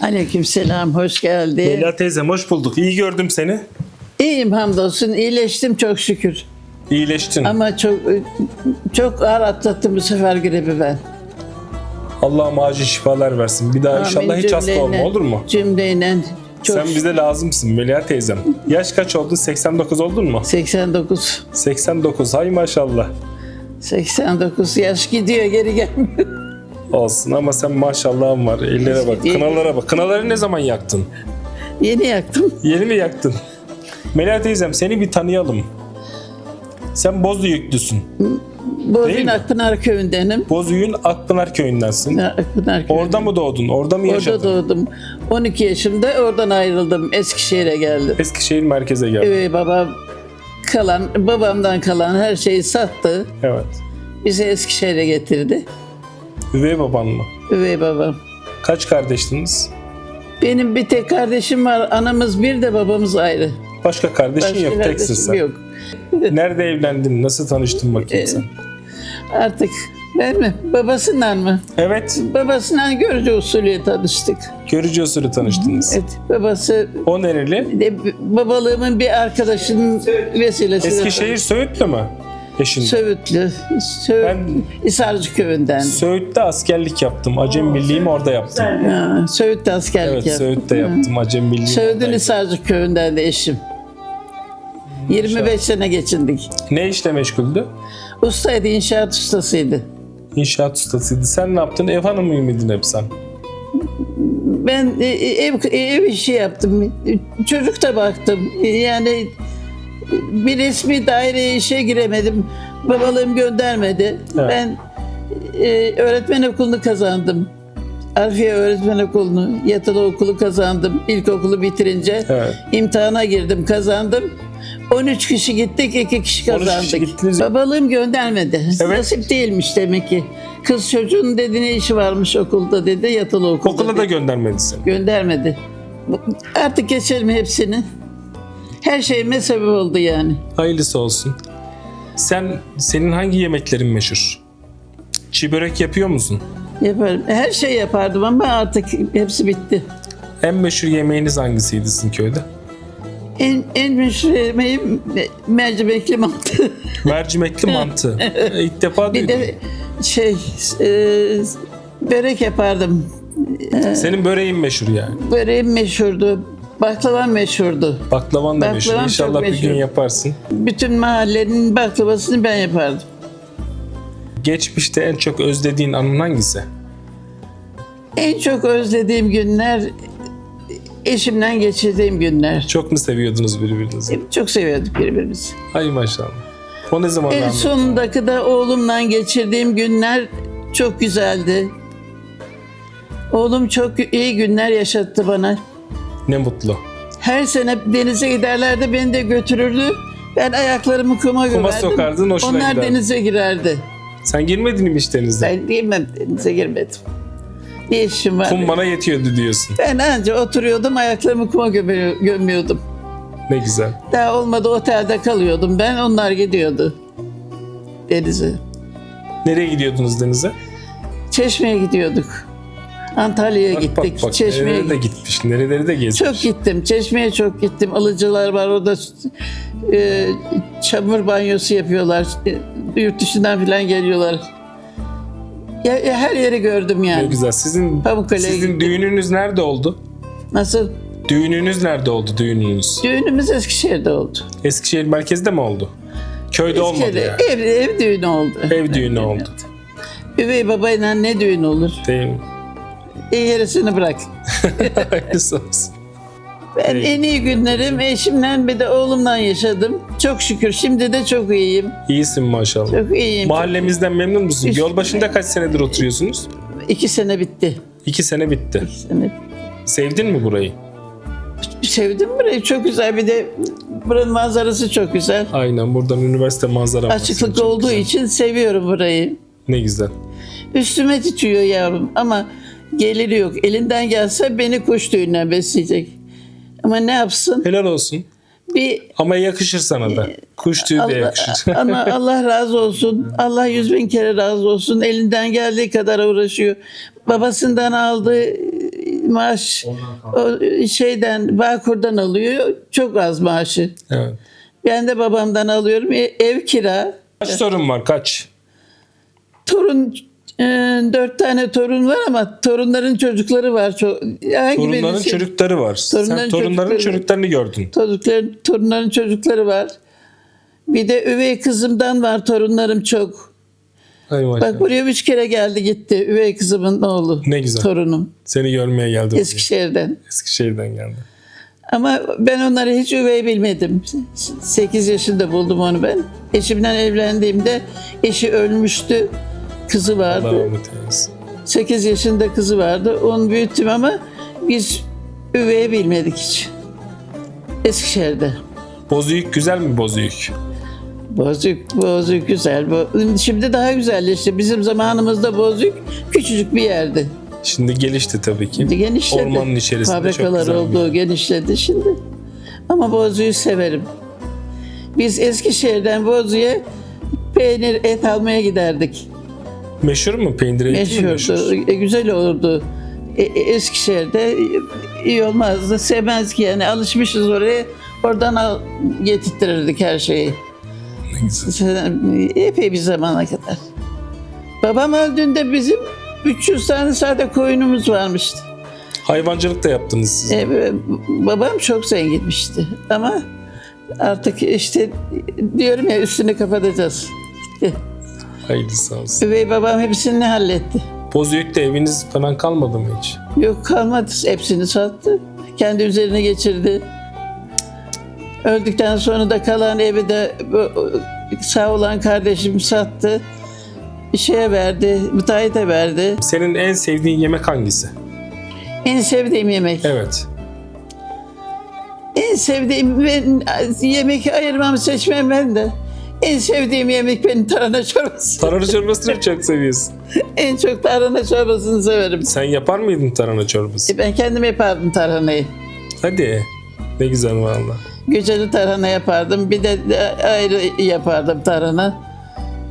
Aleykümselam, hoş geldin. Leyla teyzem hoş bulduk. İyi gördüm seni. İyiyim hamdolsun, iyileştim çok şükür. İyileştin. Ama çok çok ağır atlattım bu sefer gribi ben. Allah'ım acil şifalar versin. Bir daha inşallah Amin hiç hasta olma olur mu? Cümleyle çok Sen bize lazımsın Melia teyzem. Yaş kaç oldu? 89 oldun mu? 89 89. Hay maşallah. 89 yaş gidiyor geri gelmiyor. Olsun ama sen maşallahın var. Ellere bak. Kınalara bak. Kınaları ne zaman yaktın? Yeni yaktım. Yeni mi yaktın? Melia teyzem seni bir tanıyalım. Sen Bozüyüklüsün. Değil Bozun mi? Akpınar köyündenim. Bozüyük'ün Akpınar köyündensin. Akpınar köyü. Orada mı doğdun? Orada mı Orada yaşadın? doğdum. 12 yaşımda oradan ayrıldım. Eskişehir'e geldim. Eskişehir merkeze geldin. Üvey babam kalan, babamdan kalan her şeyi sattı. Evet. Bizi Eskişehir'e getirdi. Üvey baban mı? Üvey babam. Kaç kardeştiniz? Benim bir tek kardeşim var. Anamız bir de babamız ayrı. Başka kardeşin Başka yok, teksin sen. yok. Nerede evlendin? Nasıl tanıştın bakayım Ee, sen? Artık ben mi? Babasından mı? Evet, Babasından görücü usulü tanıştık. görücü usulü tanıştınız. Evet, babası O nereli? de, babalığımın bir arkadaşının vesilesiyle Eskişehir Söğütlü mü? Eşin. Söğütlü. Söğüt, Ben- İsarcı köyünden. Söğüt'te askerlik yaptım. Acem Birliği'mi orada yaptım. Ha, Söğüt'te askerlik Evet, yaptım. Söğüt'te yaptım. Acem Birliği'mi Söğüt'ün oradaydım. İsarcı köyünden de eşim. 25 sene geçindik. Ne işle meşguldü? Ustaydı, inşaat ustasıydı. İnşaat ustasıydı. Sen ne yaptın? Ev hanımı mıydın hep sen? Ben e, ev, ev işi yaptım. Çocuk da baktım. Yani bir resmi daireye işe giremedim. Babalığım göndermedi. Evet. Ben e, öğretmen okulunu kazandım. Arfiye Öğretmen Okulu'nu, yatılı okulu kazandım. İlkokulu bitirince Evet. imtihana girdim, kazandım. 13 kişi gittik, 2 kişi 13 kazandık. kişi gittiniz. Babalığım göndermedi. Evet. Nasip değilmiş demek ki. Kız çocuğun dedi ne işi varmış okulda dedi, yatılı okulda. Okula dedi. da göndermedi seni. Göndermedi. Artık geçelim hepsini. Her şeyime sebep oldu yani. Hayırlısı olsun. Sen, senin hangi yemeklerin meşhur? Çiğ börek yapıyor musun? Yaparım. Her şey yapardım ama artık hepsi bitti. En meşhur yemeğiniz hangisiydi sizin köyde? En, en meşhur yemeğim me- mercimekli mantı. Mercimekli mantı. E, İlk defa bir duydum. de şey e, börek yapardım. Senin böreğin meşhur yani. Böreğim meşhurdu. Baklavam meşhurdu. Baklavan da meşhur. Baklavam İnşallah bir gün meşhur. yaparsın. Bütün mahallenin baklavasını ben yapardım. Geçmişte en çok özlediğin anın hangisi? En çok özlediğim günler eşimden geçirdiğim günler. Çok mu seviyordunuz birbirinizi? Çok seviyorduk birbirimizi. Ay maşallah. O ne zaman En sonundaki de oğlumla geçirdiğim günler çok güzeldi. Oğlum çok iyi günler yaşattı bana. Ne mutlu. Her sene denize giderlerdi beni de götürürdü. Ben ayaklarımı kuma gömerdim. sokardın, hoşuna Onlar giderdi. denize girerdi. Sen girmedin mi hiç denize? Ben girmem denize girmedim. Ne işim var? Kum bana yetiyordu diyorsun. Ben anca oturuyordum ayaklarımı kuma gömüyor- gömüyordum. Ne güzel. Daha olmadı otelde kalıyordum ben onlar gidiyordu denize. Nereye gidiyordunuz denize? Çeşme'ye gidiyorduk. Antalya'ya Bak gittik. bak bak. Çeşme'ye Nereleri de gittik. gitmiş. Nereleri de gezmiş. Çok gittim. Çeşme'ye çok gittim. Alıcılar var orada e, çamur banyosu yapıyorlar. E, yurt dışından falan geliyorlar. Ya, ya her yeri gördüm Ne yani. güzel. Sizin Pamukkale'ye sizin gittim. düğününüz nerede oldu? Nasıl? Düğününüz nerede oldu düğününüz? Düğünümüz Eskişehir'de oldu. Eskişehir merkezde mi oldu? Köyde olmadı yani. ev, ev düğünü oldu. Ev düğünü oldu. Üvey babayla ne düğün olur? Değil mi? Gerisini bırak. Hayırlısı olsun. Ben Evet. en iyi günlerim eşimle bir de oğlumla yaşadım. Çok şükür şimdi de çok iyiyim. İyisin maşallah. Çok iyiyim. Mahallemizden memnun musun? Üst- Yol başında kaç senedir oturuyorsunuz? İki sene bitti. İki sene bitti. İki sene. Sevdin mi burayı? Sevdim burayı. Çok güzel. Bir de buranın manzarası çok güzel. Aynen buradan üniversite manzara. Açıklık Çok olduğu güzel. için seviyorum burayı. Ne güzel. Üstüme titriyor yavrum ama geliri yok. Elinden gelse beni kuş düğünden besleyecek. Ama ne yapsın? Helal olsun. Bir Ama yakışır sana da. Kuş tüyü de Allah, yakışır. ama Allah razı olsun. Allah yüz bin kere razı olsun. Elinden geldiği kadar uğraşıyor. Babasından aldığı maaş o şeyden Bağkur'dan alıyor. Çok az maaşı. Evet. Ben de babamdan alıyorum. E, ev kira. Kaç torun var kaç? Torun e, dört tane torun var ama torunların çocukları var. Hangi Torunların birisi- çocukları var. Torunların Sen torunların çocukları- çocuklarını gördün. Çocukların, torunların çocukları var. Bir de üvey kızımdan var torunlarım çok. Ay maşallah. Bak buraya üç kere geldi gitti. Üvey kızımın oğlu. Ne güzel. Torunum. Seni görmeye geldim. Eskişehir'den. Eskişehir'den geldi. Ama ben onları hiç üvey bilmedim. 8 yaşında buldum onu ben. Eşimden evlendiğimde eşi ölmüştü. Kızı Allah vardı. rahmet eylesin. 8 yaşında kızı vardı. Onu büyüttüm ama biz üvey bilmedik hiç. Eskişehir'de. Bozüyük güzel mi Bozüyük? Bozuk, bozuk güzel. Şimdi daha güzelleşti. Bizim zamanımızda bozuk küçücük bir yerdi. Şimdi gelişti tabii ki. Şimdi genişledi. Ormanın içerisinde çok Fabrikalar bir oldu, genişledi şimdi. Ama bozuyu severim. Biz Eskişehir'den Bozü'ye peynir, et almaya giderdik. Meşhur mu peynir eti Meşhurdu, e, güzel olurdu. E, e, Eskişehir'de iyi olmazdı. Sevmez ki yani alışmışız oraya. Oradan al, getirtirirdik her şeyi. Ne güzel. Epey bir zamana kadar. Babam öldüğünde bizim 300 tane sade koyunumuz varmıştı. Hayvancılık da yaptınız siz. E, babam çok zenginmişti ama artık işte diyorum ya üstünü kapatacağız. Hayırlısı olsun. Üvey babam hepsini halletti. Bozüyük'te eviniz falan kalmadı mı hiç? Yok kalmadı hepsini sattı. Kendi üzerine geçirdi. Öldükten sonra da kalan evi de sağ olan kardeşim sattı. Şeye verdi, müteahhite verdi. Senin en sevdiğin yemek hangisi? En sevdiğim yemek. Evet. En sevdiğim ben yemek ayırmam seçmem ben de. En sevdiğim yemek benim tarhana çorbası. Tarhana çorbasını çok seviyorsun? en çok tarhana çorbasını severim. Sen yapar mıydın tarhana çorbası? E, Ben kendim yapardım tarhanayı. Hadi. Ne güzel valla. Göceli tarhana yapardım. Bir de ayrı yapardım tarhana.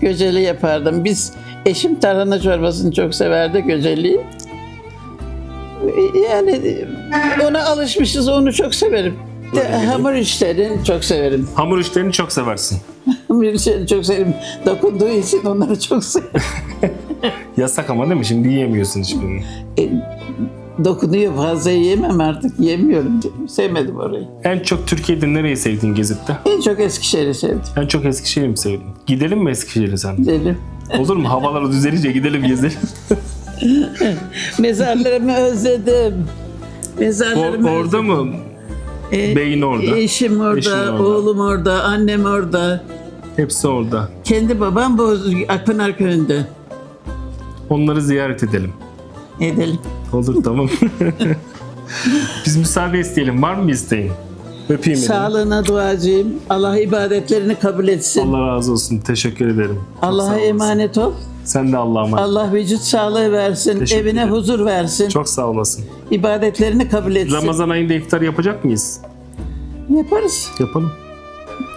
Göceli yapardım. Biz eşim tarhana çorbasını çok severdi göceliyi. Yani ona alışmışız onu çok severim. De, hamur işlerini çok severim. Hamur işlerini çok seversin. Hamur işlerini çok severim. Dokunduğu için onları çok severim. Yasak ama değil mi? Şimdi yiyemiyorsun hiçbirini. E, dokunuyor fazla yiyemem artık yemiyorum. Sevmedim orayı. En çok Türkiye'de nereyi sevdin gezip de? En çok Eskişehir'i sevdim. En çok Eskişehir'i mi sevdin? Gidelim mi Eskişehir'e sen? Gidelim. Olur mu? Havalar düzelince gidelim gezelim. Mezarlarımı özledim. Mezarlarımı orada mı? E, Beyin orada. Eşim orada, Eşin orada. oğlum orada, annem orada. Hepsi orada. Kendi babam Boz Akpınar köyünde. Onları ziyaret edelim. Edelim. Olur tamam. Biz müsaade isteyelim. Var mı isteğin? Öpeyim elini. Sağlığına duacıyım. Allah ibadetlerini kabul etsin. Allah razı olsun. Teşekkür ederim. Çok sağ Allah'a olasın. emanet ol. Sen de Allah'a emanet. Allah vücut sağlığı versin. Teşekkür Evine ederim. huzur versin. Çok sağ olasın. İbadetlerini kabul etsin. Ramazan ayında iftar yapacak mıyız? Yaparız. Yapalım.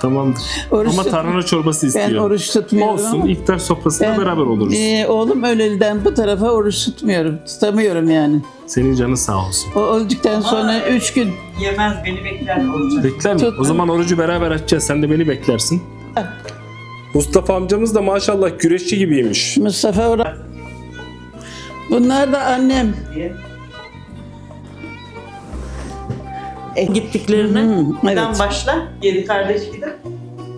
Tamamdır. Oruç Ama tut- tarhana çorbası istiyor. Ben oruç tutmuyorum. Olsun. iftar sofrasında ben, beraber oluruz. e, oğlum öleliden bu tarafa oruç tutmuyorum. Tutamıyorum yani. Senin canın sağ olsun. O öldükten sonra üç gün Yemez beni bekler olacak. Bekler mi? Tutma. O zaman orucu beraber açacağız. Sen de beni beklersin. Mustafa amcamız da maşallah güreşçi gibiymiş. Mustafa Uğra. Bunlar da annem. diye. E, gittiklerine Hı, evet. başla. Yedi kardeş gidip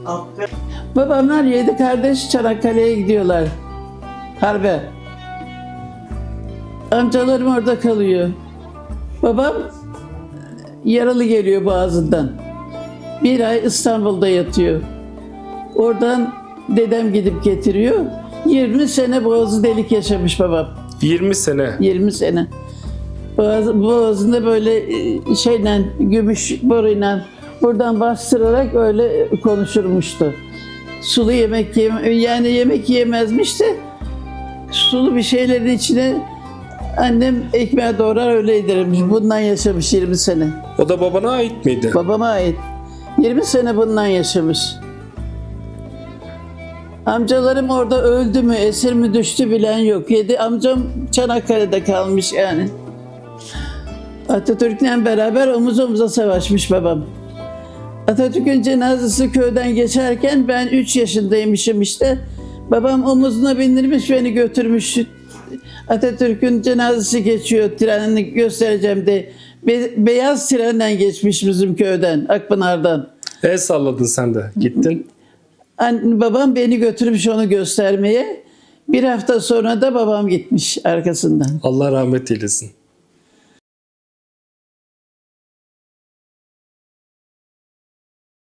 altta Babamlar yedi kardeş Çanakkale'ye gidiyorlar. Harbe. Amcalarım orada kalıyor. Babam yaralı geliyor boğazından. Bir ay İstanbul'da yatıyor. Oradan dedem gidip getiriyor. 20 sene boğazı delik yaşamış babam. 20 sene. 20 sene. Boğaz, boğazında böyle e, şeyle, gümüş boruyla buradan bastırarak öyle konuşurmuştu. Sulu yemek yeme, yani yemek yemezmiş de sulu bir şeylerin içine annem ekmeğe doğrar öyle yedirirmiş. Bundan yaşamış 20 sene. O da babana ait miydi? Babama ait. 20 sene bundan yaşamış. Amcalarım orada öldü mü, esir mi düştü bilen yok. Yedi amcam Çanakkale'de kalmış yani. Atatürk'le beraber omuz omuza savaşmış babam. Atatürk'ün cenazesi köyden geçerken ben 3 yaşındaymışım işte. Babam omuzuna bindirmiş beni götürmüş. Atatürk'ün cenazesi geçiyor trenini göstereceğim de. Be- beyaz trenden geçmiş bizim köyden, Akpınar'dan. El salladın sen de. Gittin. An- babam beni götürmüş onu göstermeye. Bir hafta sonra da babam gitmiş arkasından. Allah rahmet eylesin.